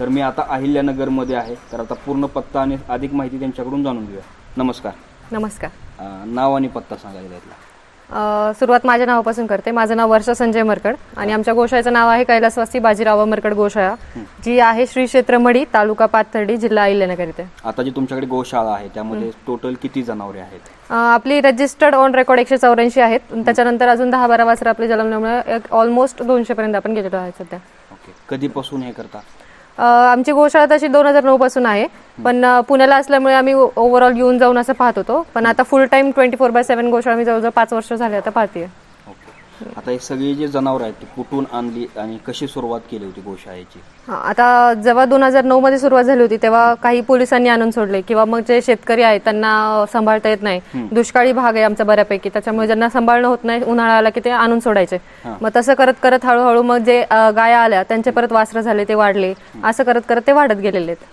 तर मी आता अहिल्यानगरमध्ये आहे. तर आता पूर्ण पत्ता आणि अधिक माहिती त्यांच्याकडून जाणून घेऊया. नमस्कार. नमस्कार. अं, नाव आणि पत्ता सांगायला त्यातला अ, सुरुवात माझ्या नावापासून करते. माझं नाव वर्षा संजय मरकड आणि आमच्या गोशाळेचं नाव आहे कैलासवासी बाजीराव मरकड गोशाळा जी आहे श्री क्षेत्र मडी तालुका पाथर्डी जिल्हा अहिल्यानगर इथे. आता जी तुमच्याकडे गोशाळा आहे त्यामध्ये टोटल किती जनावरे आहेत? अ, आपली रजिस्टर्ड ऑन रेकॉर्ड एकशे चौऱ्याऐंशी आहेत. त्याच्यानंतर अजून दहा बारा वासरं आपली जन्मल्यामुळे ऑलमोस्ट दोनशे पर्यंत आपण गेलेलो आहे सध्या. ओके. कधीपासून हे करता? आमची गोशाळा तशी दोन हजार नऊ पासून आहे. पण पुण्याला असल्यामुळे आम्ही ओव्हरऑल येऊन जाऊन असं पाहत होतो. पण आता full time twenty four by seven गोशाळा मी जवळजवळ पाच वर्ष झाले आता पाहते आता हे सगळी जे जनावरं आहेत ती कुठून आणली आणि कशी सुरुवात केली होती गोशाळेची? हा, आता जेव्हा दोन हजार नऊ मध्ये सुरुवात झाली होती तेव्हा काही पोलिसांनी आणून सोडले किंवा मग जे शेतकरी आहेत त्यांना सांभाळता येत नाही. दुष्काळी भाग आहे आमचा बऱ्यापैकी त्याच्यामुळे ज्यांना सांभाळणं होत नाही उन्हाळा आला की ते आणून सोडायचे. मग तसं करत करत हळूहळू मग जे अ, गाया आल्या त्यांचे परत वासरं झाले ते वाढले. असं करत करत ते वाढत गेलेले आहेत.